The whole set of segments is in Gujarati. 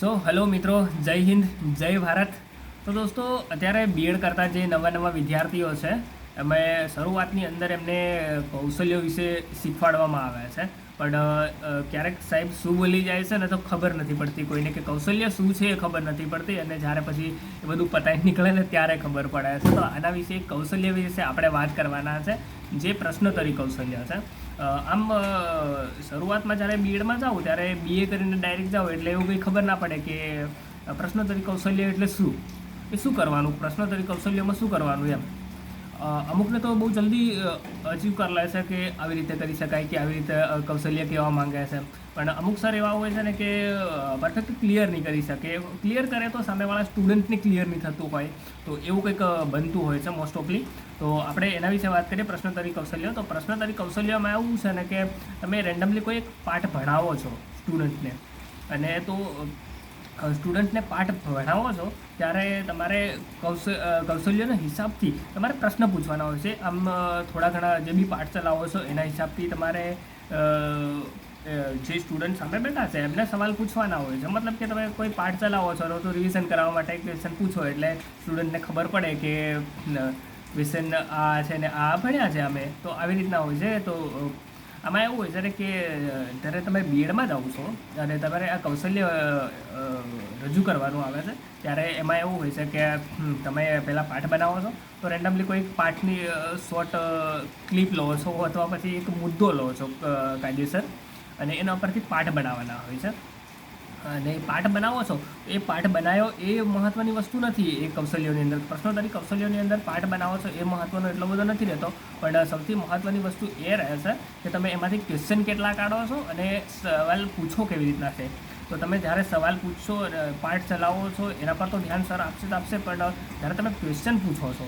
સો હેલો મિત્રો, જય હિન્દ, જય ભારત. તો દોસ્તો, અત્યારે બીએડ કરતા જે નવા નવા વિદ્યાર્થીઓ છે અમે શરૂઆતની અંદર એમને કૌશલ્યો વિશે શીખવાડવામાં આવે છે. પણ ક્યારેક સાહેબ શું બોલી જાય છે ને તો ખબર નથી પડતી. કોઈને કે કૌશલ્ય શું છે એ ખબર નથી પડતી અને જ્યારે પછી એ બધું પતાઈ નીકળે ને ત્યારે ખબર પડે છે. તો આના વિશે, કૌશલ્ય વિશે આપણે વાત કરવાના છે. જે પ્રશ્નોત્તરી કૌશલ્ય છે. આમ શરૂઆતમાં જ્યારે બીએડમાં જાઉં ત્યારે બીએ કરીને ડાયરેક્ટ જાઉં એટલે એવું કંઈ ખબર ના પડે કે પ્રશ્નોત્તરી કૌશલ્ય એટલે શું? એ શું કરવાનું? પ્રશ્નોત્તરી કૌશલ્યમાં શું કરવાનું એમ? અમુકને તો બહુ જલ્દી અચીવ કરી છે કે આવી રીતે કરી શકાય કે આવી રીતે કૌશલ્ય કહેવા માંગે છે. પણ અમુક સર એવા હોય છે ને કે પરફેક્ટ ક્લિયર નહીં કરી શકે. ક્લિયર કરે તો સામેવાળા સ્ટુડન્ટને ક્લિયર નહીં થતું હોય. તો એવું કંઈક બનતું હોય છે મોસ્ટ ઓફલી તો આપણે એના વિશે વાત કરીએ પ્રશ્નોત્તરી કૌશલ્ય. તો પ્રશ્નોત્તરી કૌશલ્યમાં એવું છે ને કે તમે રેન્ડમલી કોઈ એક પાઠ ભણાવો છો સ્ટુડન્ટને અને તો સ્ટુડન્ટને પાઠ ભણાવો છો, ત્યારે તમારે કૌશ કૌશલ્યના હિસાબથી તમારે પ્રશ્ન પૂછવાના હોય છે. આમ થોડા ઘણા જે બી પાઠ ચલાવો છો, એના હિસાબથી તમારે જે સ્ટુડન્ટ સામે બેઠા છે, એમને સવાલ પૂછવાના હોય છે. મતલબ કે તમે કોઈ પાઠ ચલાવો છો, તો રિવિઝન કરાવવા માટે ક્વેશ્ચન પૂછો, એટલે સ્ટુડન્ટને ખબર પડે કે ક્વેશ્ચન આ છે ને આ ભણ્યા છે અમે. તો આવી રીતના હોય છે, તો આમાં એવું હોય છે કે જ્યારે તમે બીએડમાં જાઓ છો, અને તમારે આ કૌશલ્ય રજૂ કરવાનું આવે છે, ત્યારે એમાં એવું હોય છે કે તમે પહેલાં પાઠ બનાવો છો, તો રેન્ડમલી કોઈ પાઠની શોર્ટ ક્લિપ લો છો, અથવા પછી એક મુદ્દો લો છો કાયદેસર, અને એના પરથી પાઠ બનાવવાના હોય છે. અને પાઠ બનાવો છો, એ પાઠ બનાવ્યો એ મહત્ત્વની વસ્તુ નથી. એ કૌશલ્યોની અંદર, પ્રશ્નોત્તરી કૌશલ્યોની અંદર પાઠ બનાવો છો એ મહત્ત્વનો એટલો બધો નથી રહેતો. પણ સૌથી મહત્ત્વની વસ્તુ એ રહે છે કે તમે એમાંથી ક્વેશ્ચન કેટલા કાઢો છો અને સવાલ પૂછો કેવી રીતના છે. તો તમે જ્યારે સવાલ પૂછશો પાઠ ચલાવો છો, એના પર તો ધ્યાન સર આપશે જ આપશે, પણ જ્યારે તમે ક્વેશ્ચન પૂછો છો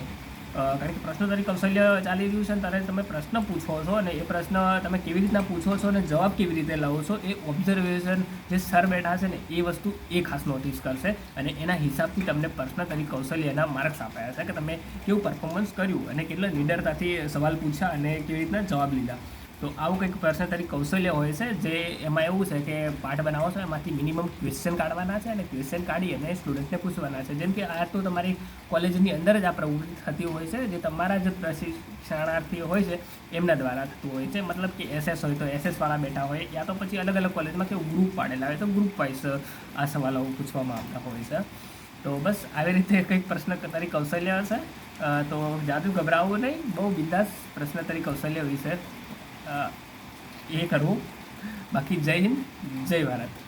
કારણ કે પ્રશ્નોત્તરી કૌશલ્ય ચાલી રહ્યું છે અને ત્યારે તમે પ્રશ્ન પૂછો છો અને એ પ્રશ્ન તમે કેવી રીતના પૂછો છો અને જવાબ કેવી રીતે લાવો છો એ ઓબ્ઝર્વેશન જે સર બેઠા છે ને એ વસ્તુ એ ખાસ નોટિસ કરશે અને એના હિસાબથી તમને પ્રશ્નોત્તરી કૌશલ્યના માર્ક્સ આપ્યા છે કે તમે કેવું પરફોર્મન્સ કર્યું અને કેટલા નિડરતાથી સવાલ પૂછ્યા અને કેવી રીતના જવાબ લીધા. તો આવું કંઈક પ્રશ્નોત્તરી કૌશલ્ય હોય છે, જે એમાં એવું છે કે પાઠ બનાવો છો, એમાંથી મિનિમમ ક્વેશ્ચન કાઢવાના છે અને ક્વેશ્ચન કાઢી અને સ્ટુડન્ટને પૂછવાના છે. જેમ કે આ તો તમારી કોલેજની અંદર જ આ પ્રવૃત્તિ થતી હોય છે, જે તમારા જે પ્રશિક્ષણાર્થીઓ હોય છે, એમના દ્વારા થતું હોય છે. મતલબ કે એસએસ હોય તો એસએસવાળા બેઠા હોય, યા તો પછી અલગ અલગ કોલેજમાં કે ગ્રુપ પાડેલા હોય તો ગ્રુપ વાઇઝ આ સવાલો પૂછવામાં આવતા હોય છે. તો બસ આવી રીતે કંઈક પ્રશ્ન તારી કૌશલ્ય હશે. તો જાદુ ગભરાવવું નહીં, બહુ બિંદાસ પ્રશ્ન તારી કૌશલ્ય વિશે એ કરવું બાકી જય હિન્દ જય ભારત